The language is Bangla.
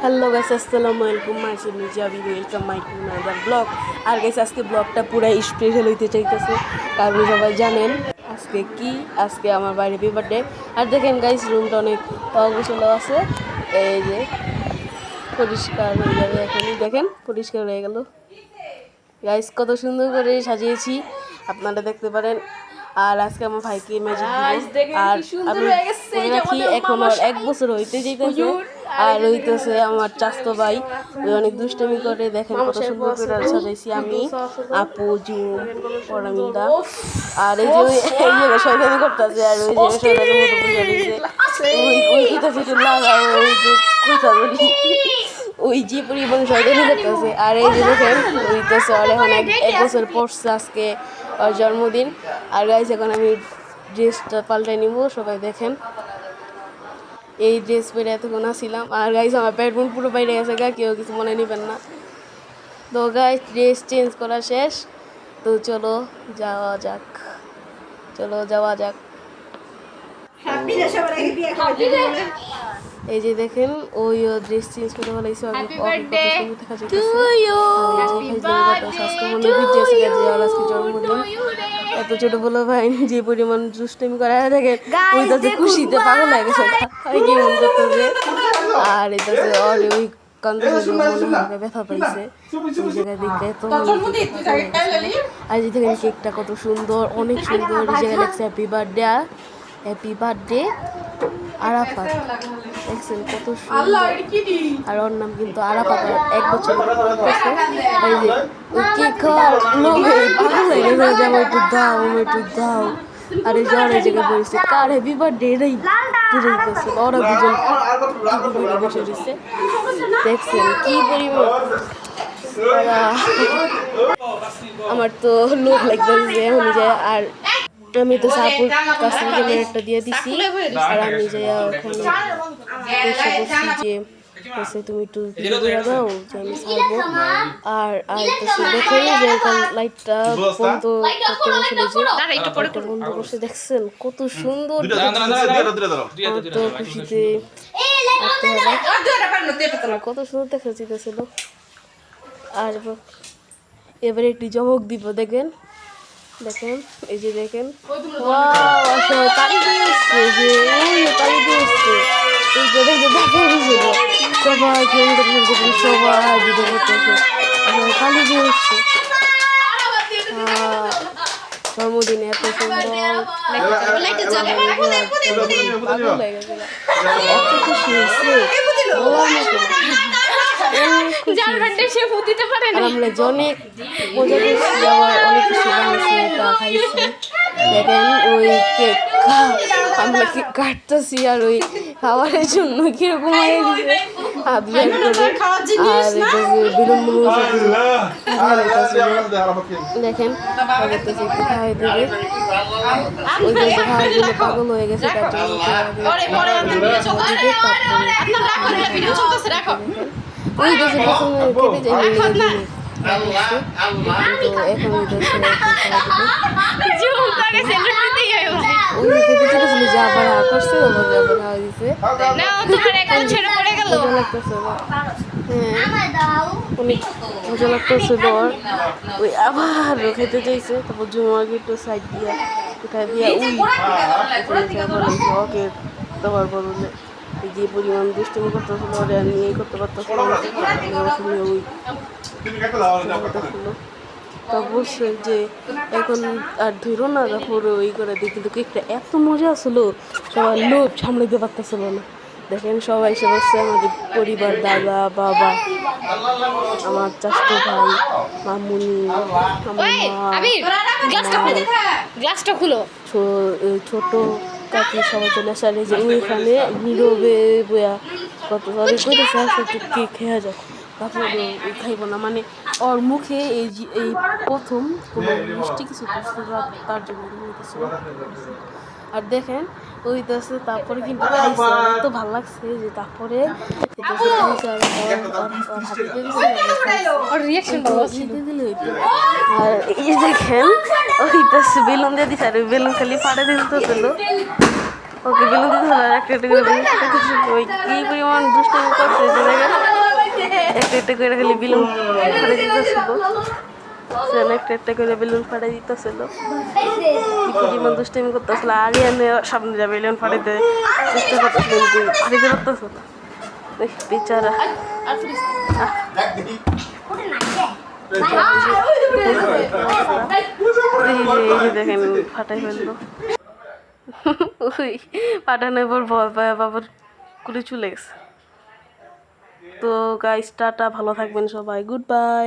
হ্যালো গাইস আসসালামু আলাইকুম। মাসি মিজাবি welcome my to another vlog R guys আজকে ব্লগটা পুরো স্পেশাল হইতে চাইতেছে কারণ সবাই জানেন আজকে কি আজকে আমার বাইরে বার্থডে আর দেখেন গাইস রুমটা অনেক অগোছল আছে। এই যে পরিষ্কার হয়ে যাবে এখনই। দেখেন পরিষ্কার হয়ে গেল। গাইস কত সুন্দর করে সাজিয়েছি আপনারা দেখতে পারেন। আর আজকে আমার ভাইকে ম্যাজিক আর আমি রাখি এখন ওর এক বছর হইতে যেতেছে আর হইতেছে আমার চাস্তো ভাই। ওই অনেক দুষ্টামি করে, দেখেন কত সুন্দর করে সাজাইছি আমি। আপু জু পরামিন্দা। আর এই যে ওই এই জায়গায় শয়তানি করতেছে, আর ওই জায়গায় শয়তানি মতো বুঝে ওই ওই কিতা সেটা লাগাও ওই যে কথা বলি। ওই যে পরিমাণ শয়তানি করতেছে। আর এই যে দেখেন হইতেছে আর এখন এক বছর পড়ছে আজকে, ওর জন্মদিন। আর গাইজ এখন আমি ড্রেসটা পাল্টাই নিব, সবাই দেখেন। এই ড্রেস পরে এতক্ষণ আসছিলাম। আর গাইজ আমার প্যান্ট পুরো বাইরে গেছে গা কেউ কিছু মনে নেবেন না। তো গাইজ ড্রেস চেঞ্জ করা শেষ। তো চলো যাওয়া যাক। চলো যাওয়া যাক। এই যে দেখেন ওই ড্রেস চেঞ্জ করে আজকে জন্মদিন। এত ছোট বলো ভাই যে পরিমাণ দুষ্টুমি করা দেখেন ওই তাতে খুশিতে পাগল লাগে। কি মন করতেছে আর এটাতে আর ওই কান্দে মনে ব্যথা পাইছে। ওই জায়গায় দেখতে এত আর যে দেখেন কেকটা কত সুন্দর অনেক সুন্দর। এই জায়গায় happy birthday happy birthday Arafat. দেখছেন কত সুন্দর। আর ওর নাম কিন্তু আরাফাত এক বছর। হয়েছে। এই যে ওই কেক খাওয়ার লোভে পাগল হয়ে গেছে যে আমার একটু দাও আমার একটু দাও। আর এই জ্বর এই জায়গায় বসেছে কার হ্যাপি বার্থডে এটাই বুঝে দিতেছে ওরা দুজন বসে দেখছেন কি পরিমাণ আমার তো লোভ লাগতেছে এখনই যায় আর আমি তো সাপুর কাছ থেকে মেয়েরটা দিয়ে দিছি আর আমি যাই ওখানে যে হচ্ছে তুমি একটু দিয়ে দাও যে আমি ছাড়বো আর আর তো সে দেখে যে এখন লাইটটা বন্ধ করতে বসে যে লাইটটা বন্ধ করছে দেখছেন কত সুন্দর তো খুশিতে কত সুন্দর দেখা যেতেছিল আর এবারে একটি চমক দিব দেখেন দেখেন এই যে দেখেন এসছে যে ওই এই যে দেখে দেখে এসেছিল সবাই দেখেন দেখেন সবাই ভিডিও করতেছে জন্মদিনে এত সুন্দর হয়ে এত খুশি হয়েছে বলার মতো হয়েছে। আমরা অনেক কিছু খাইছি দেখেন ওই কেক। আমরা কেক কাটতেছি আর ওই খাবারের জন্য কীরকম হয়ে গেছে হাত বের করে আর দেখেন বলতেছে একটু দেবে ওই যে খাওয়ার জন্য পাগল হয়ে গেছে তার ওই দেশে প্রথমে কেটে যাই এখন ওই দেশে ওই খেতে চেয়েছিল যে আবার হা করছে আবার আবার হ্যাঁ মজা লাগতেছিল ওর ওই আবার খেতে চাইছে তারপর জুমাকে একটু সাইড দিয়া উঠাই দিয়া উই দেওয়ার এই যে পরিমাণ দুষ্টুমি করতেছিল ওরে আর নিয়েই করতে পারতেছিল তা বলছে যে এখন আর ধরো না তারপর ওই করে দিই কিন্তু কেকটা এত মজা আসলো সবাই লোভ সামলাইতে পারতেছিল না। দেখেন সবাই এসে বসছে আমাদের পরিবার দাদা বাবা আমার চাচতো ভাই মামুনি আমার গ্লাসটা খুলো ছোট কাকি সবাই চলে আসে যে ওইখানে নীরবে বয়া কত একটু কেক খেয়ে যাও তারপর খাইব না। মানে ওর মুখে এই এই প্রথম কোনো মিষ্টি কিছু করছে তার জন্য আর দেখেন ওইটাছে তারপরে কিন্তু খাইছে। এত ভালো লাগছে যে তারপরে আর দিতে এই দেখেন ওইটাছে বেলুন দিয়ে দিছে। আর বেলুন খালি ফাটে দিতেছিল। ওকে বেলুন দিতে হলো আর একটা একটা করে ওই কি পরিমাণ দুষ্টামি করছে যে দেখেন। একটা একটা করে খালি বেলুন ফাটাই দিতেছিল। সেখানে একটা একটা করে বেলুন ফাটাই দিতেছিল। পরিমাণ দুষ্টামি করতেছিল আরিয়ানে সামনে যাবে বেলুন ফাটাইতে চেষ্টা করতেছিল কিন্তু ফাটাইতে পারতেছিল বেচারা। যে দেখেন ফাটাই ফেলল। ওই পাঠানোর পর ভয় পায় বাবার কুড়ি চলে গেছে। তো গাইস টাটা ভালো থাকবেন সবাই। Good bye